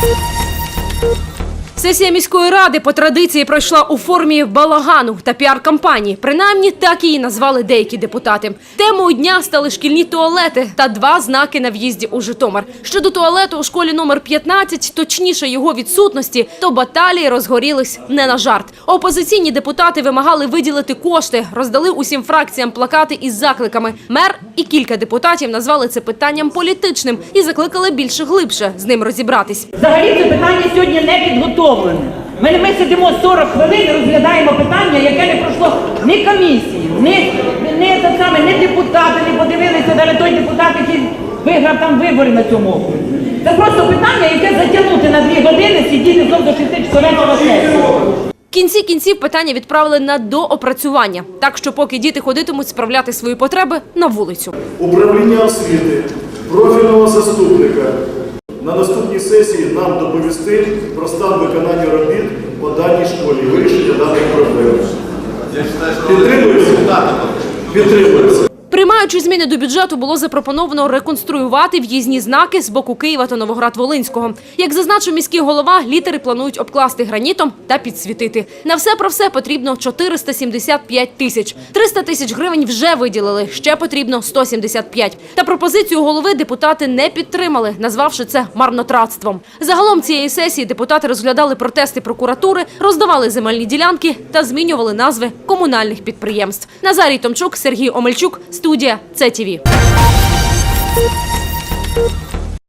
you Сесія міської ради по традиції пройшла у формі балагану та піар-кампанії. Принаймні так її назвали деякі депутати. Темою дня стали шкільні туалети та два знаки на в'їзді у Житомир. Щодо туалету у школі номер 15, точніше його відсутності, то баталії розгорілись не на жарт. Опозиційні депутати вимагали виділити кошти, роздали усім фракціям плакати із закликами. Мер і кілька депутатів назвали це питанням політичним і закликали більше глибше з ним розібратись. Взагалі це питання сьогодні не підготовлене. Ми, ми сидимо 40 хвилин розглядаємо питання, яке не пройшло ні комісії, ні, ні, те саме, ні депутати, не подивилися навіть той депутат, який виграв там вибори на цьому окрузі. Це просто питання, яке затягнути на дві години, сидіти до 6 часов вечора сесії. В кінці кінців питання відправили на доопрацювання, так що поки діти ходитимуть справляти свої потреби на вулицю. управління освіти, профільного заступника на наступній сесії нам доповісти про стан виконання робіт по даній школі, вирішення даних проблем. Підтримується? Підтримується. Приймаючи зміни до бюджету, було запропоновано реконструювати в'їзні знаки з боку Києва та Новоград-Волинського. Як зазначив міський голова, літери планують обкласти гранітом та підсвітити. На все про все потрібно 475 тисяч. 300 тисяч гривень вже виділили, ще потрібно 175. Та пропозицію голови депутати не підтримали, назвавши це марнотратством. Загалом цієї сесії депутати розглядали протести прокуратури, роздавали земельні ділянки та змінювали назви комунальних підприємств. Назарій Томчук, Сергій Омельчук, студія ЦТВ.